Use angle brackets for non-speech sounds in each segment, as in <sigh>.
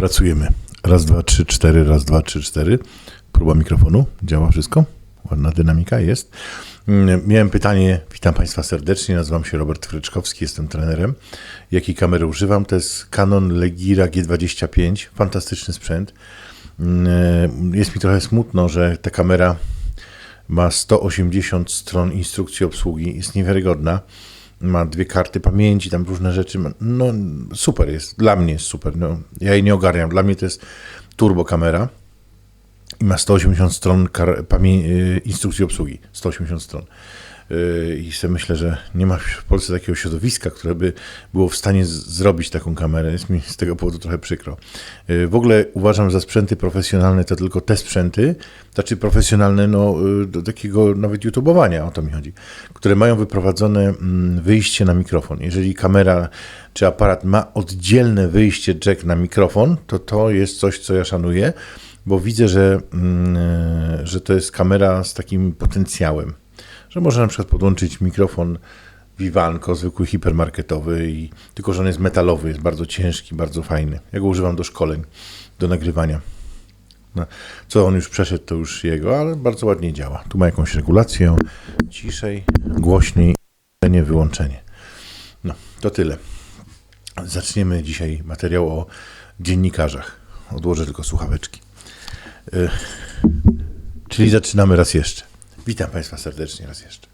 Pracujemy. Raz, dwa, trzy, cztery, raz, dwa, trzy, cztery. Próba mikrofonu. Działa wszystko? Ładna dynamika jest. Mm, Miałem pytanie, witam Państwa serdecznie, nazywam się Robert Fryczkowski, jestem trenerem. Jakiej kamery używam? To jest Canon Legira G25, fantastyczny sprzęt. Mm, Jest mi trochę smutno, że ta kamera ma 180 stron instrukcji obsługi, jest niewiarygodna. Ma dwie karty pamięci, tam różne rzeczy. No super jest, dla mnie jest super. No, ja jej nie ogarniam. Dla mnie to jest turbo kamera i ma 180 stron y, instrukcji obsługi. 180 stron. Y, I sobie myślę, że nie ma w Polsce takiego środowiska, które by było w stanie zrobić taką kamerę. Jest mi z tego powodu trochę przykro. Y, W ogóle uważam, że sprzęty profesjonalne to tylko te sprzęty, znaczy profesjonalne no, y, do takiego nawet YouTubeowania, o to mi chodzi, które mają wyprowadzone mm, wyjście na mikrofon. Jeżeli kamera czy aparat ma oddzielne wyjście jack na mikrofon, to to jest coś, co ja szanuję, bo widzę, że, mm, że to jest kamera z takim potencjałem że można na przykład podłączyć mikrofon Vivanco, zwykły hipermarketowy, i, tylko że on jest metalowy, jest bardzo ciężki, bardzo fajny. Ja go używam do szkoleń, do nagrywania. No, co on już przeszedł, to już jego, ale bardzo ładnie działa. Tu ma jakąś regulację, ciszej, głośniej, wyłączenie. No, to tyle. Zaczniemy dzisiaj materiał o dziennikarzach. Odłożę tylko słuchaweczki. Y, Czyli zaczynamy raz jeszcze. Witam Państwa serdecznie raz jeszcze.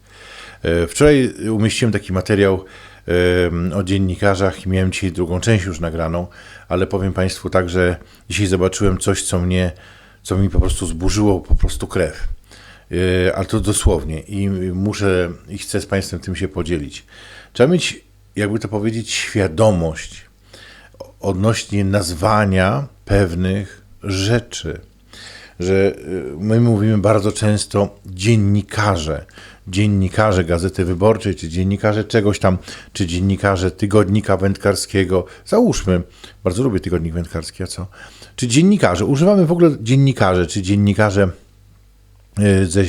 E, Wczoraj umieściłem taki materiał o dziennikarzach i miałem dzisiaj drugą część już nagraną, ale powiem Państwu tak, że dzisiaj zobaczyłem coś, co mnie, co mi po prostu zburzyło po prostu krew. Ale to dosłownie i muszę i chcę z Państwem tym się podzielić. Trzeba mieć, jakby to powiedzieć, świadomość odnośnie nazwania pewnych rzeczy że y, my mówimy bardzo często dziennikarze, dziennikarze Gazety Wyborczej, czy dziennikarze czegoś tam, czy dziennikarze Tygodnika Wędkarskiego. Załóżmy, bardzo lubię Tygodnik Wędkarski, a co? Czy dziennikarze, używamy w ogóle dziennikarze, czy dziennikarze y, ze,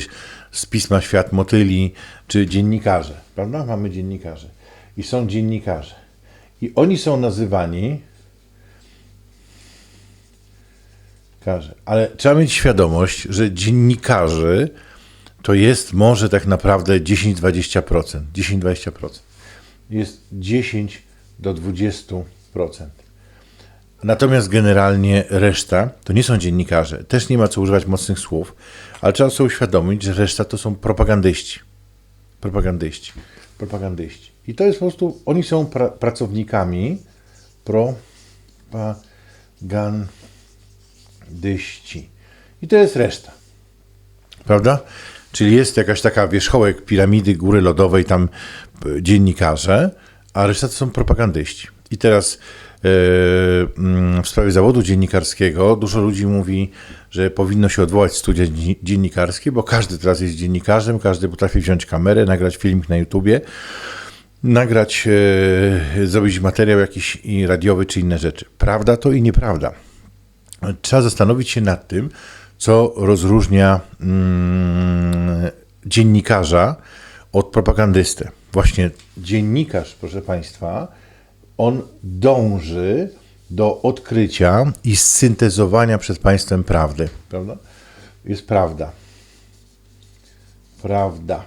z pisma Świat Motyli, czy dziennikarze, prawda? Mamy dziennikarze. I są dziennikarze. I oni są nazywani Ale trzeba mieć świadomość, że dziennikarzy to jest może tak naprawdę 10-20%. 10-20%. Jest 10 do 20%. Natomiast generalnie reszta to nie są dziennikarze. Też nie ma co używać mocnych słów, ale trzeba sobie uświadomić, że reszta to są propagandyści. Propagandyści. Propagandyści. I to jest po prostu, oni są pra- pracownikami propagandyści dyści. I to jest reszta. Prawda? Czyli jest jakaś taka wierzchołek piramidy góry lodowej, tam e, dziennikarze, a reszta to są propagandyści. I teraz e, mm, w sprawie zawodu dziennikarskiego dużo ludzi mówi, że powinno się odwołać studia dzi- dziennikarskie, bo każdy teraz jest dziennikarzem, każdy potrafi wziąć kamerę, nagrać filmik na YouTubie, nagrać, e, zrobić materiał jakiś radiowy czy inne rzeczy. Prawda to i nieprawda trzeba zastanowić się nad tym, co rozróżnia mm, dziennikarza od propagandysty. Właśnie dziennikarz, proszę Państwa, on dąży do odkrycia i syntezowania przed Państwem prawdy. Prawda? Jest prawda. Prawda.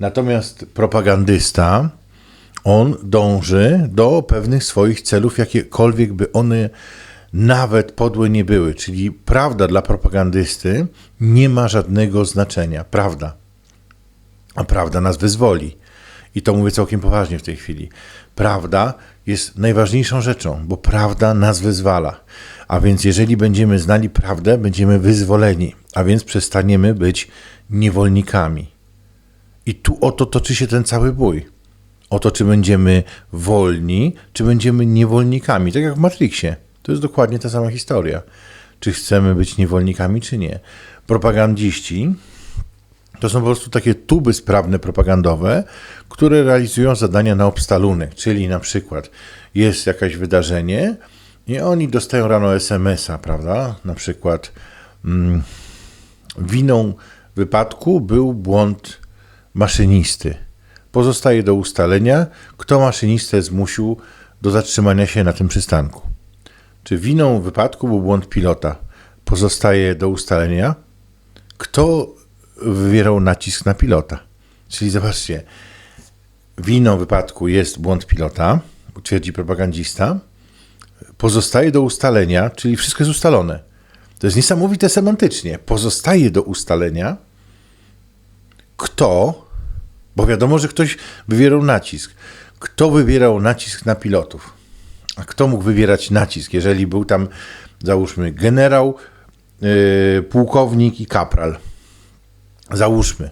Natomiast propagandysta, on dąży do pewnych swoich celów, jakiekolwiek by one nawet podłe nie były. Czyli prawda dla propagandysty nie ma żadnego znaczenia. Prawda. A prawda nas wyzwoli. I to mówię całkiem poważnie w tej chwili. Prawda jest najważniejszą rzeczą, bo prawda nas wyzwala. A więc jeżeli będziemy znali prawdę, będziemy wyzwoleni, a więc przestaniemy być niewolnikami. I tu oto toczy się ten cały bój. O to, czy będziemy wolni, czy będziemy niewolnikami. Tak jak w Matrixie. To jest dokładnie ta sama historia. Czy chcemy być niewolnikami, czy nie. Propagandziści to są po prostu takie tuby sprawne propagandowe, które realizują zadania na obstalunek. Czyli na przykład jest jakieś wydarzenie i oni dostają rano SMS-a, prawda? Na przykład mm, winą wypadku był błąd maszynisty. Pozostaje do ustalenia, kto maszynistę zmusił do zatrzymania się na tym przystanku. Czy winą wypadku był błąd pilota, pozostaje do ustalenia, kto wywierał nacisk na pilota. Czyli zobaczcie, winą wypadku jest błąd pilota, twierdzi propagandista, pozostaje do ustalenia, czyli wszystko jest ustalone. To jest niesamowite semantycznie. Pozostaje do ustalenia, kto, bo wiadomo, że ktoś wywierał nacisk. Kto wywierał nacisk na pilotów? A kto mógł wywierać nacisk, jeżeli był tam, załóżmy, generał, yy, pułkownik i kapral? Załóżmy.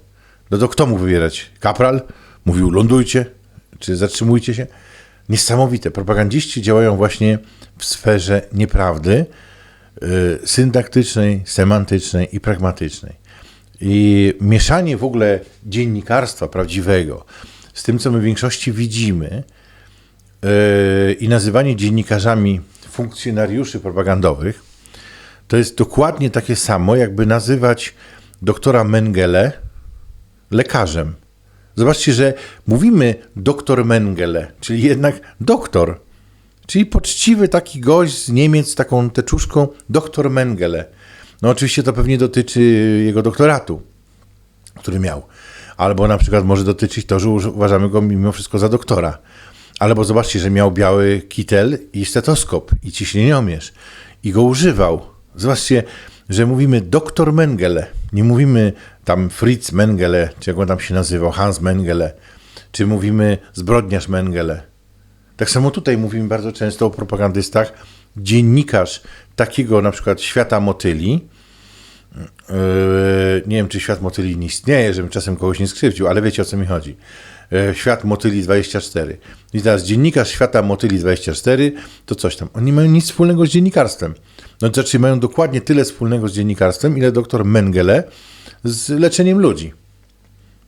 No to kto mógł wywierać? Kapral? Mówił lądujcie, czy zatrzymujcie się? Niesamowite. Propagandziści działają właśnie w sferze nieprawdy, yy, syntaktycznej, semantycznej i pragmatycznej. I mieszanie w ogóle dziennikarstwa prawdziwego z tym, co my w większości widzimy, i nazywanie dziennikarzami funkcjonariuszy propagandowych, to jest dokładnie takie samo, jakby nazywać doktora Mengele lekarzem. Zobaczcie, że mówimy doktor Mengele, czyli jednak doktor, czyli poczciwy taki gość z Niemiec z taką teczuszką, doktor Mengele. No oczywiście to pewnie dotyczy jego doktoratu, który miał. Albo na przykład może dotyczyć to, że uważamy go mimo wszystko za doktora. Albo zobaczcie, że miał biały kitel i stetoskop i ciśnieniomierz i go używał. Zobaczcie, że mówimy doktor Mengele, nie mówimy tam Fritz Mengele, czy jak on tam się nazywał, Hans Mengele, czy mówimy zbrodniarz Mengele. Tak samo tutaj mówimy bardzo często o propagandystach. Dziennikarz takiego na przykład świata motyli, yy, nie wiem, czy świat motyli nie istnieje, żebym czasem kogoś nie skrzywdził, ale wiecie o co mi chodzi. Yy, świat motyli 24. I teraz dziennikarz świata motyli 24 to coś tam. Oni mają nic wspólnego z dziennikarstwem. No to znaczy mają dokładnie tyle wspólnego z dziennikarstwem, ile doktor Mengele z leczeniem ludzi.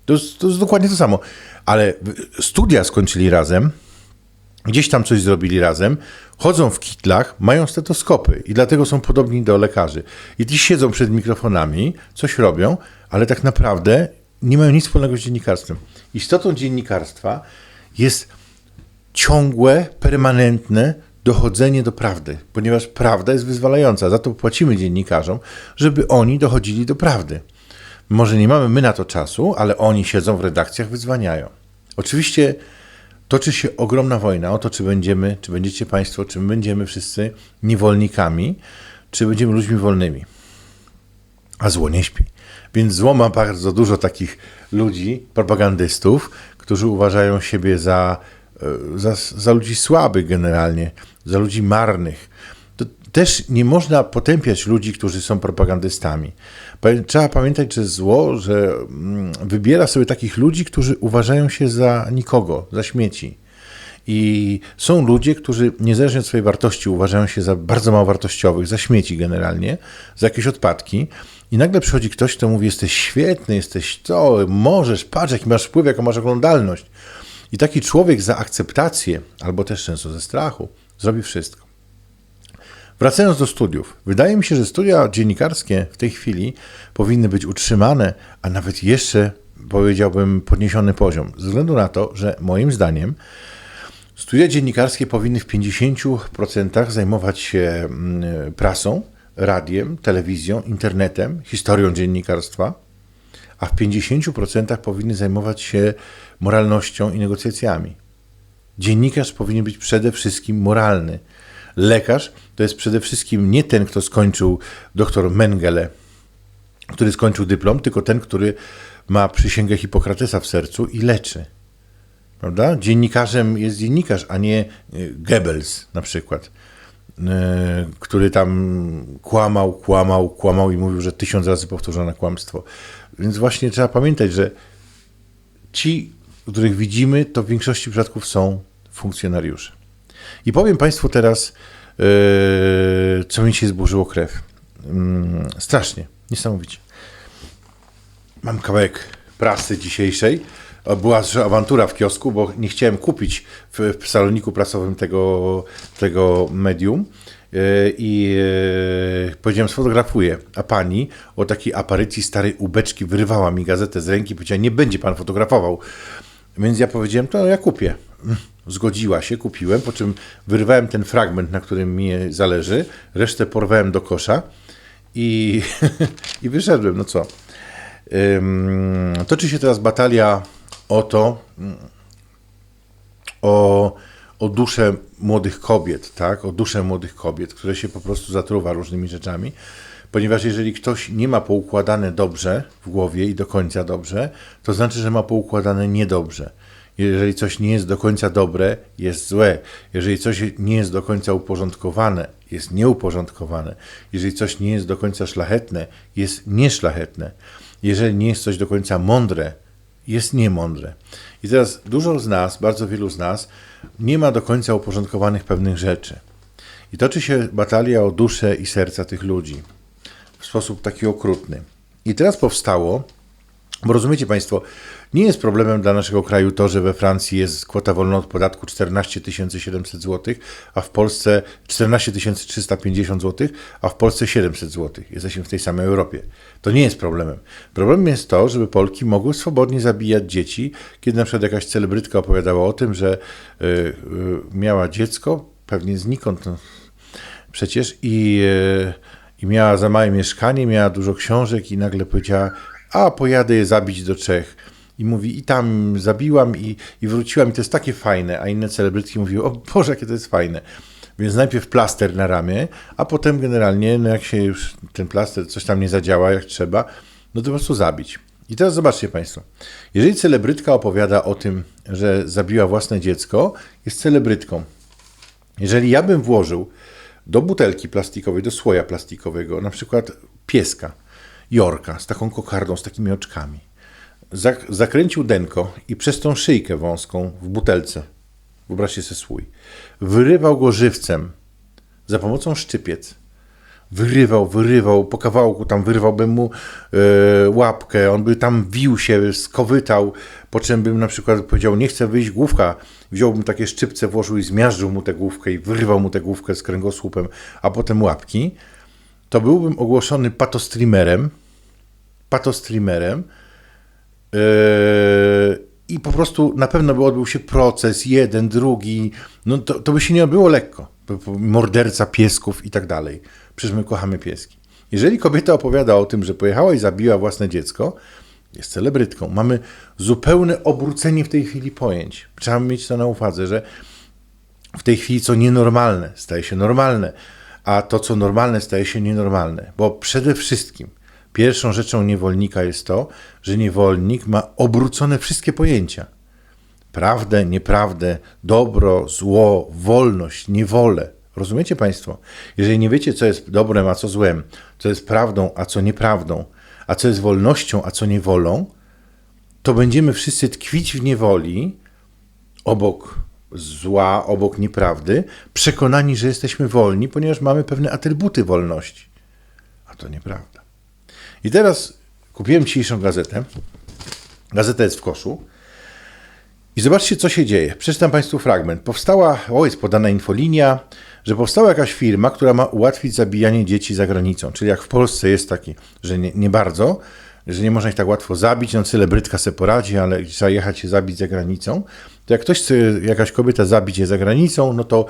To to jest dokładnie to samo. Ale studia skończyli razem, gdzieś tam coś zrobili razem, chodzą w kitlach, mają stetoskopy i dlatego są podobni do lekarzy. I dziś siedzą przed mikrofonami, coś robią, ale tak naprawdę nie mają nic wspólnego z dziennikarstwem. Istotą dziennikarstwa jest ciągłe, permanentne dochodzenie do prawdy, ponieważ prawda jest wyzwalająca. Za to płacimy dziennikarzom, żeby oni dochodzili do prawdy. Może nie mamy my na to czasu, ale oni siedzą w redakcjach, wyzwaniają. Oczywiście toczy się ogromna wojna o to, czy będziemy, czy będziecie Państwo, czy będziemy wszyscy niewolnikami, czy będziemy ludźmi wolnymi. A zło nie śpi. Więc zło ma bardzo dużo takich ludzi, propagandystów, którzy uważają siebie za, e, za, za ludzi słabych generalnie, za ludzi marnych. To też nie można potępiać ludzi, którzy są propagandystami. Trzeba pamiętać, że zło, że mm, wybiera sobie takich ludzi, którzy uważają się za nikogo, za śmieci. I są ludzie, którzy niezależnie od swojej wartości uważają się za bardzo mało wartościowych, za śmieci generalnie, za jakieś odpadki. I nagle przychodzi ktoś, kto mówi: Jesteś świetny, jesteś to, możesz, patrz, jaki masz wpływ, jaką masz oglądalność. I taki człowiek za akceptację, albo też często ze strachu, zrobi wszystko. Wracając do studiów, wydaje mi się, że studia dziennikarskie w tej chwili powinny być utrzymane, a nawet jeszcze powiedziałbym podniesiony poziom, ze względu na to, że moim zdaniem studia dziennikarskie powinny w 50% zajmować się mm, prasą, radiem, telewizją, internetem, historią dziennikarstwa, a w 50% powinny zajmować się moralnością i negocjacjami. Dziennikarz powinien być przede wszystkim moralny. Lekarz to jest przede wszystkim nie ten, kto skończył doktor Mengele, który skończył dyplom, tylko ten, który ma przysięgę Hipokratesa w sercu i leczy. Prawda? Dziennikarzem jest dziennikarz, a nie y, Goebbels na przykład, y, który tam kłamał, kłamał, kłamał i mówił, że tysiąc razy powtórzone kłamstwo. Więc właśnie trzeba pamiętać, że ci, których widzimy, to w większości przypadków są funkcjonariusze. I powiem Państwu teraz, yy, co mi się zburzyło krew. Yy, strasznie, niesamowicie. Mam kawałek prasy dzisiejszej. Była awantura w kiosku, bo nie chciałem kupić w, w saloniku prasowym tego, tego medium yy, i yy, powiedziałem, sfotografuję, a pani o takiej aparycji starej ubeczki wyrywała mi gazetę z ręki powiedziała, nie będzie pan fotografował. Więc ja powiedziałem, to ja kupię. Zgodziła się, kupiłem, po czym wyrwałem ten fragment, na którym mi zależy, resztę porwałem do kosza i, <laughs> i wyszedłem. No co? Ym, Toczy się teraz batalia o to, o, o duszę młodych kobiet, tak? O duszę młodych kobiet, które się po prostu zatruwa różnymi rzeczami. Ponieważ jeżeli ktoś nie ma poukładane dobrze w głowie i do końca dobrze, to znaczy, że ma poukładane niedobrze. Jeżeli coś nie jest do końca dobre, jest złe. Jeżeli coś nie jest do końca uporządkowane, jest nieuporządkowane. Jeżeli coś nie jest do końca szlachetne, jest nieszlachetne. Jeżeli nie jest coś do końca mądre, jest niemądre. I teraz dużo z nas, bardzo wielu z nas, nie ma do końca uporządkowanych pewnych rzeczy. I toczy się batalia o duszę i serca tych ludzi w sposób taki okrutny. I teraz powstało, bo rozumiecie Państwo, nie jest problemem dla naszego kraju to, że we Francji jest kwota wolna od podatku 14 700 zł, a w Polsce 14 350 zł, a w Polsce 700 zł. Jesteśmy w tej samej Europie. To nie jest problemem. Problemem jest to, żeby Polki mogły swobodnie zabijać dzieci, kiedy na przykład jakaś celebrytka opowiadała o tym, że y, y, miała dziecko, pewnie znikąd, no, przecież i, e, i miała za małe mieszkanie, miała dużo książek i nagle powiedziała, a pojadę je zabić do Czech. I mówi, i tam zabiłam i, i wróciłam i to jest takie fajne, a inne celebrytki mówiły, o Boże, jakie to jest fajne. Więc najpierw plaster na ramię, a potem generalnie, no jak się już ten plaster, coś tam nie zadziała jak trzeba, no to po prostu zabić. I teraz zobaczcie Państwo, jeżeli celebrytka opowiada o tym, że zabiła własne dziecko, jest celebrytką. Jeżeli ja bym włożył do butelki plastikowej, do słoja plastikowego, na przykład pieska, jorka z taką kokardą, z takimi oczkami, zak- zakręcił denko i przez tą szyjkę wąską w butelce, wyobraźcie sobie słój, wyrywał go żywcem za pomocą szczypiec, wyrywał, wyrywał, po kawałku tam wyrwałbym mu e, łapkę, on by tam wił się, skowytał, po czym bym na przykład powiedział, nie chcę wyjść główka, wziąłbym takie szczypce, włożył i zmiażdżył mu tę główkę i wyrwał mu tę główkę z kręgosłupem, a potem łapki, to byłbym ogłoszony patostreamerem, patostreamerem yy, i po prostu na pewno by odbył się proces, jeden, drugi, no to, to by się nie odbyło lekko. Morderca piesków i tak dalej. Przecież my kochamy pieski. Jeżeli kobieta opowiada o tym, że pojechała i zabiła własne dziecko, jest celebrytką. Mamy zupełne obrócenie w tej chwili pojęć. Trzeba mieć to na uwadze, że w tej chwili co nienormalne staje się normalne, a to co normalne staje się nienormalne. Bo przede wszystkim pierwszą rzeczą niewolnika jest to, że niewolnik ma obrócone wszystkie pojęcia. Prawdę, nieprawdę, dobro, zło, wolność, niewolę. Rozumiecie Państwo? Jeżeli nie wiecie, co jest dobrem, a co złem, co jest prawdą, a co nieprawdą, a co jest wolnością, a co niewolą, to będziemy wszyscy tkwić w niewoli, obok zła, obok nieprawdy, przekonani, że jesteśmy wolni, ponieważ mamy pewne atrybuty wolności. A to nieprawda. I teraz kupiłem dzisiejszą gazetę. Gazeta jest w koszu. I zobaczcie, co się dzieje. Przeczytam Państwu fragment. Powstała, o jest podana infolinia, że powstała jakaś firma, która ma ułatwić zabijanie dzieci za granicą. Czyli jak w Polsce jest taki, że nie, nie bardzo, że nie można ich tak łatwo zabić, no celebrytka se poradzi, ale trzeba jechać się zabić za granicą, to jak ktoś chce, jakaś kobieta zabić je za granicą, no to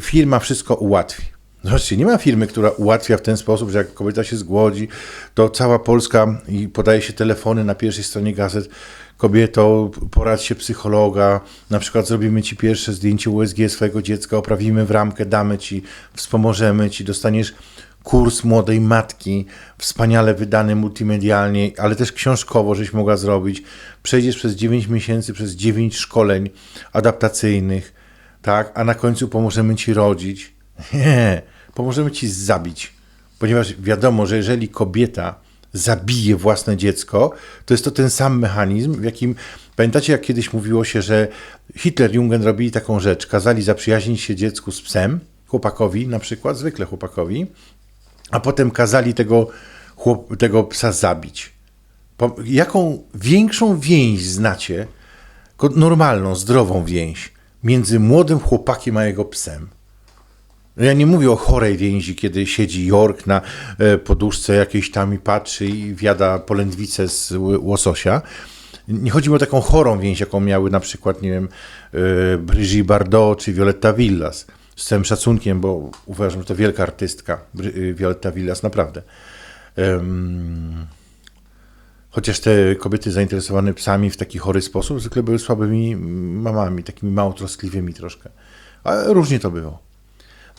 firma wszystko ułatwi. Zobaczcie, nie ma firmy, która ułatwia w ten sposób, że jak kobieta się zgłodzi, to cała Polska i podaje się telefony na pierwszej stronie gazet. Kobieto, poradź się psychologa, na przykład zrobimy ci pierwsze zdjęcie USG swojego dziecka, oprawimy w ramkę, damy ci, wspomożemy ci, dostaniesz kurs młodej matki, wspaniale wydany multimedialnie, ale też książkowo, żeś mogła zrobić. Przejdziesz przez 9 miesięcy, przez 9 szkoleń adaptacyjnych, tak, a na końcu pomożemy ci rodzić. <laughs> Nie, pomożemy ci zabić, ponieważ wiadomo, że jeżeli kobieta zabije własne dziecko, to jest to ten sam mechanizm, w jakim pamiętacie, jak kiedyś mówiło się, że Hitler Jungen robili taką rzecz, kazali zaprzyjaźnić się dziecku z psem, chłopakowi na przykład, zwykle chłopakowi, a potem kazali tego, chłop, tego psa zabić. Jaką większą więź znacie, normalną, zdrową więź między młodym chłopakiem a jego psem? No Ja nie mówię o chorej więzi, kiedy siedzi York na e, poduszce jakiejś tam i patrzy i wiada polędwicę z łososia. Nie chodzi mi o taką chorą więź, jaką miały na przykład, nie wiem, yy, Brigitte Bardot czy Violetta Villas. Z całym szacunkiem, bo uważam, że to wielka artystka, yy, Violetta Villas, naprawdę. Chociaż te kobiety zainteresowane psami w taki chory sposób zwykle były słabymi mamami, takimi mało troskliwymi troszkę. Ale różnie to było.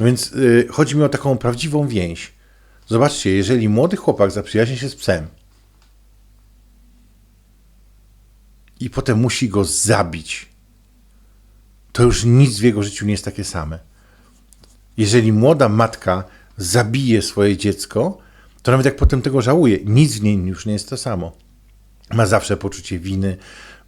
No więc y, chodzi mi o taką prawdziwą więź. Zobaczcie, jeżeli młody chłopak zaprzyjaźni się z psem i potem musi go zabić, to już nic w jego życiu nie jest takie same. Jeżeli młoda matka zabije swoje dziecko, to nawet jak potem tego żałuje, nic w niej już nie jest to samo. Ma zawsze poczucie winy.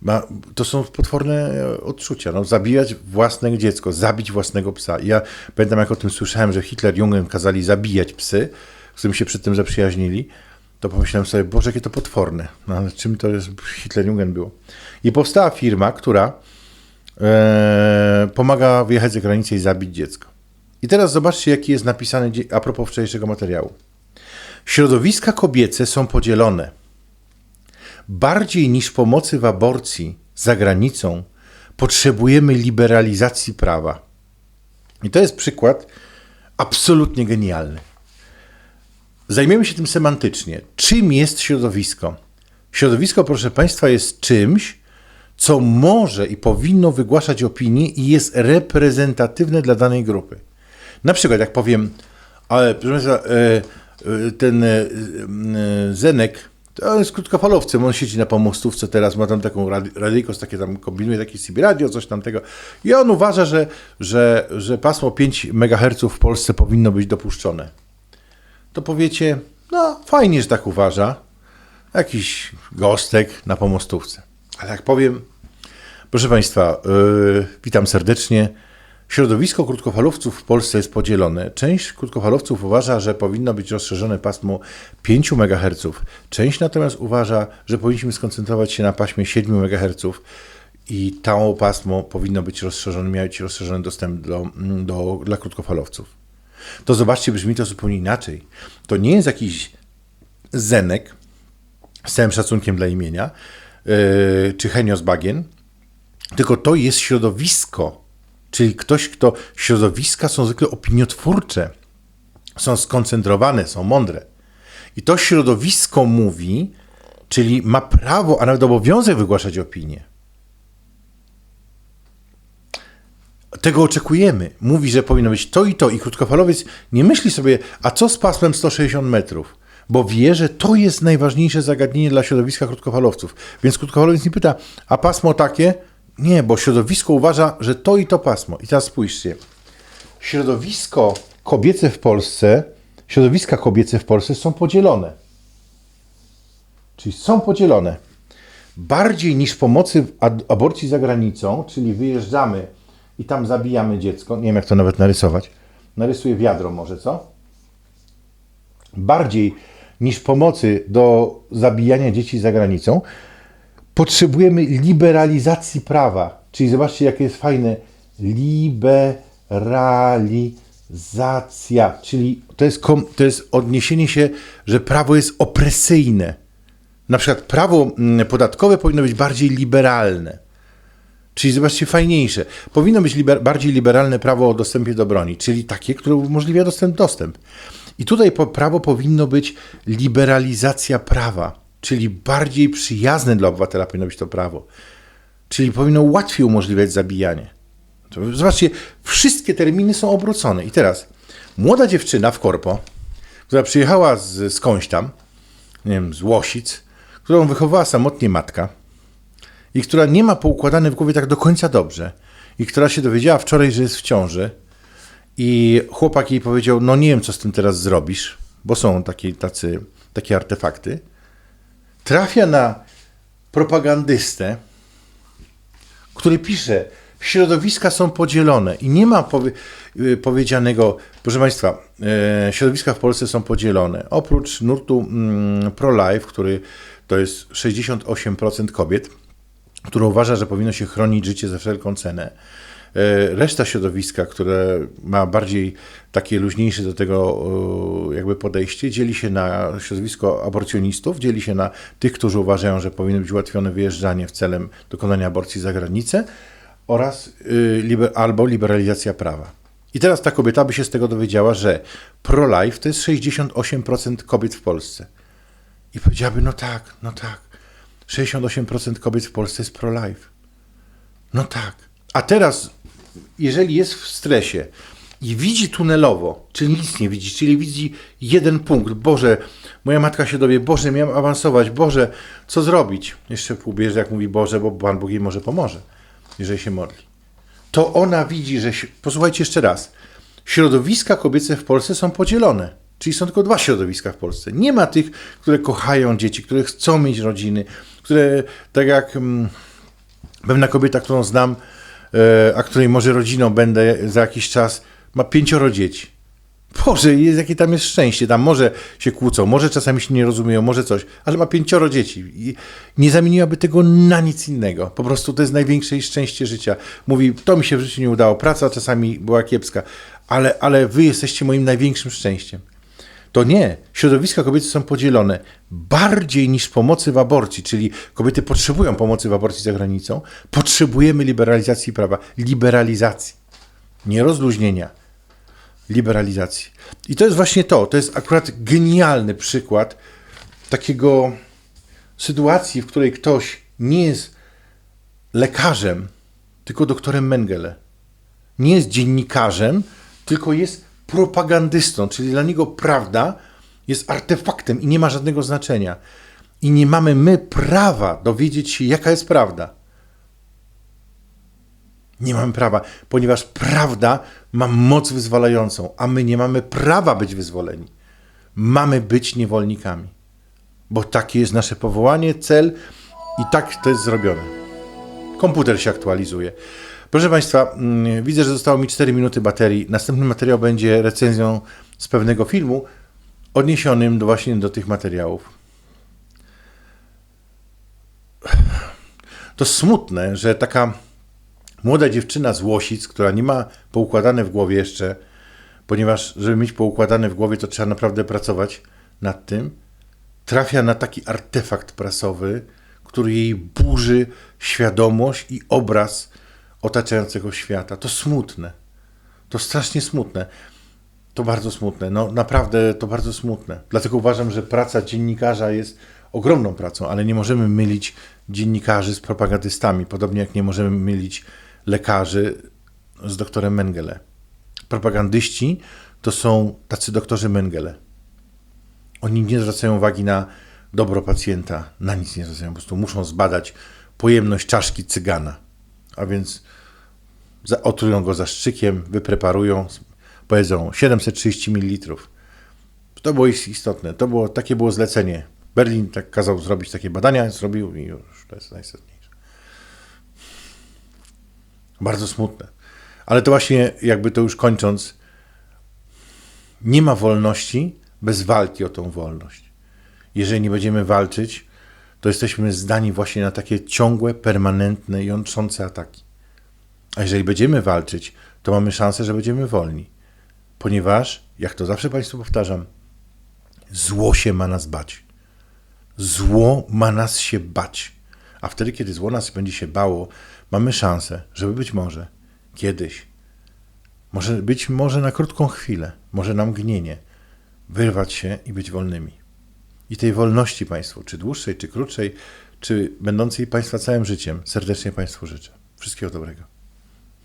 Ma, to są potworne odczucia. No, zabijać własne dziecko, zabić własnego psa. Ja pamiętam, jak o tym słyszałem, że Hitler Jungem kazali zabijać psy, z którymi się przy tym zaprzyjaźnili, to pomyślałem sobie, Boże, jakie to potworne. No ale czym to jest Hitler Jungen było? I powstała firma, która e, pomaga wyjechać za granicę i zabić dziecko. I teraz zobaczcie, jaki jest napisany a propos wczorajszego materiału. Środowiska kobiece są podzielone. Bardziej niż pomocy w aborcji za granicą potrzebujemy liberalizacji prawa. I to jest przykład absolutnie genialny. Zajmiemy się tym semantycznie. Czym jest środowisko? Środowisko, proszę Państwa, jest czymś, co może i powinno wygłaszać opinie i jest reprezentatywne dla danej grupy. Na przykład, jak powiem, ale proszę Państwa, e, e, ten e, Zenek, to jest krótkofalowcem, on siedzi na pomostówce teraz, ma tam taką radi- radyjko, takie tam kombinuje, takie CB radio, coś tamtego i on uważa, że, że, że pasmo 5 MHz w Polsce powinno być dopuszczone. To powiecie, no fajnie, że tak uważa, jakiś gostek na pomostówce. Ale jak powiem, proszę Państwa, yy, witam serdecznie. Środowisko krótkofalowców w Polsce jest podzielone. Część krótkofalowców uważa, że powinno być rozszerzone pasmo 5 MHz. Część natomiast uważa, że powinniśmy skoncentrować się na paśmie 7 MHz i to pasmo powinno być rozszerzone, mieć rozszerzony dostęp do, do, dla krótkofalowców. To zobaczcie, brzmi to zupełnie inaczej. To nie jest jakiś zenek, z całym szacunkiem dla imienia, yy, czy Henio z Bagien, tylko to jest środowisko, czyli ktoś, kto środowiska są zwykle opiniotwórcze, są skoncentrowane, są mądre. I to środowisko mówi, czyli ma prawo, a nawet obowiązek wygłaszać opinię. Tego oczekujemy. Mówi, że powinno być to i to, i krótkofalowiec nie myśli sobie, a co z pasmem 160 metrów? Bo wie, że to jest najważniejsze zagadnienie dla środowiska krótkofalowców. Więc krótkofalowiec nie pyta, a pasmo takie? Nie, bo środowisko uważa, że to i to pasmo. I teraz spójrzcie. Środowisko kobiece w Polsce, środowiska kobiece w Polsce są podzielone. Czyli są podzielone. Bardziej niż pomocy w aborcji za granicą, czyli wyjeżdżamy i tam zabijamy dziecko. Nie wiem, jak to nawet narysować. Narysuję wiadro może, co? Bardziej niż pomocy do zabijania dzieci za granicą, potrzebujemy liberalizacji prawa. Czyli zobaczcie, jakie jest fajne. Liberalizacja. Czyli to jest, to jest odniesienie się, że prawo jest opresyjne. Na przykład prawo mm, podatkowe powinno być bardziej liberalne. Czyli zobaczcie, fajniejsze. Powinno być liber, bardziej liberalne prawo o dostępie do broni, czyli takie, które umożliwia dostęp, dostęp. I tutaj po, prawo powinno być liberalizacja prawa, czyli bardziej przyjazne dla obywatela powinno być to prawo. Czyli powinno łatwiej umożliwiać zabijanie. Zobaczcie, wszystkie terminy są obrócone. I teraz młoda dziewczyna w korpo, która przyjechała z, skądś tam, nie wiem, z Łosic, którą wychowała samotnie matka, i która nie ma poukładane w głowie tak do końca dobrze i która się dowiedziała wczoraj, że jest w ciąży i chłopak jej powiedział, no nie wiem, co z tym teraz zrobisz, bo są takie, tacy, takie artefakty, trafia na propagandystę, który pisze, środowiska są podzielone i nie ma powie, y, powiedzianego, proszę Państwa, e, środowiska w Polsce są podzielone. Oprócz nurtu mm, pro-life, który to jest 68% kobiet, która uważa, że powinno się chronić życie za wszelką cenę. E, Reszta środowiska, które ma bardziej takie luźniejsze do tego e, jakby podejście, dzieli się na środowisko aborcjonistów, dzieli się na tych, którzy uważają, że powinno być ułatwione wyjeżdżanie w celem dokonania aborcji za granicę oraz y, liber, albo liberalizacja prawa. I teraz ta kobieta by się z tego dowiedziała, że pro-life to jest 68% kobiet w Polsce. I powiedziałaby, no tak, no tak, 68% kobiet w Polsce jest pro-life. No tak. A teraz, jeżeli jest w stresie i widzi tunelowo, czyli nic nie widzi, czyli widzi jeden punkt, Boże, moja matka się dowie, Boże, miałem awansować, Boże, co zrobić? Jeszcze pół bierze, jak mówi Boże, bo Pan Bóg jej może pomoże, jeżeli się modli. To ona widzi, że, posłuchajcie jeszcze raz, środowiska kobiece w Polsce są podzielone. Czyli są tylko dwa środowiska w Polsce. Nie ma tych, które kochają dzieci, które chcą mieć rodziny, które tak jak mm, pewna kobieta, którą znam, a której może rodziną będę za jakiś czas, ma pięcioro dzieci. Boże, jest, jakie tam jest szczęście. Tam może się kłócą, może czasami się nie rozumieją, może coś, ale ma pięcioro dzieci. I nie zamieniłaby tego na nic innego. Po prostu to jest największe szczęście życia. Mówi, to mi się w życiu nie udało, praca czasami była kiepska, ale, ale wy jesteście moim największym szczęściem. To nie. Środowiska kobiety są podzielone bardziej niż pomocy w aborcji, czyli kobiety potrzebują pomocy w aborcji za granicą. Potrzebujemy liberalizacji prawa. Liberalizacji. Nie rozluźnienia. Liberalizacji. I to jest właśnie to. To jest akurat genialny przykład takiego sytuacji, w której ktoś nie jest lekarzem, tylko doktorem Mengele nie jest dziennikarzem, tylko jest propagandystą, czyli dla niego prawda jest artefaktem i nie ma żadnego znaczenia. I nie mamy my prawa dowiedzieć się, jaka jest prawda. Nie mamy prawa, ponieważ prawda ma moc wyzwalającą, a my nie mamy prawa być wyzwoleni. Mamy być niewolnikami, bo takie jest nasze powołanie, cel i tak to jest zrobione komputer się aktualizuje. Proszę Państwa, mm, widzę, że zostało mi 4 minuty baterii. Następny materiał będzie recenzją z pewnego filmu odniesionym do właśnie do tych materiałów. To smutne, że taka młoda dziewczyna z Łosic, która nie ma poukładane w głowie jeszcze, ponieważ żeby mieć poukładane w głowie, to trzeba naprawdę pracować nad tym, trafia na taki artefakt prasowy, który jej burzy świadomość i obraz otaczającego świata. To smutne. To strasznie smutne. To bardzo smutne. No naprawdę to bardzo smutne. Dlatego uważam, że praca dziennikarza jest ogromną pracą, ale nie możemy mylić dziennikarzy z propagandystami, podobnie jak nie możemy mylić lekarzy z doktorem Mengele. Propagandyści to są tacy doktorzy Mengele. Oni nie zwracają uwagi na dobro pacjenta, na nic nie zwracają. Po prostu muszą zbadać pojemność czaszki cygana. A więc otrują go zastrzykiem, wypreparują, powiedzą 730 ml. To było is- istotne. To było, takie było zlecenie. Berlin tak kazał zrobić takie badania, zrobił i już to jest najistotniejsze. Bardzo smutne. Ale to właśnie, jakby to już kończąc, nie ma wolności bez walki o tą wolność. Jeżeli nie będziemy walczyć, to jesteśmy zdani właśnie na takie ciągłe, permanentne, jątrzące ataki. A jeżeli będziemy walczyć, to mamy szansę, że będziemy wolni. Ponieważ, jak to zawsze Państwu powtarzam, zło się ma nas bać. Zło ma nas się bać. A wtedy, kiedy zło nas będzie się bało, mamy szansę, żeby być może kiedyś, może być może na krótką chwilę, może na mgnienie, wyrwać się i być wolnymi. I tej wolności Państwu, czy dłuższej, czy krótszej, czy będącej Państwa całym życiem, serdecznie Państwu życzę. Wszystkiego dobrego.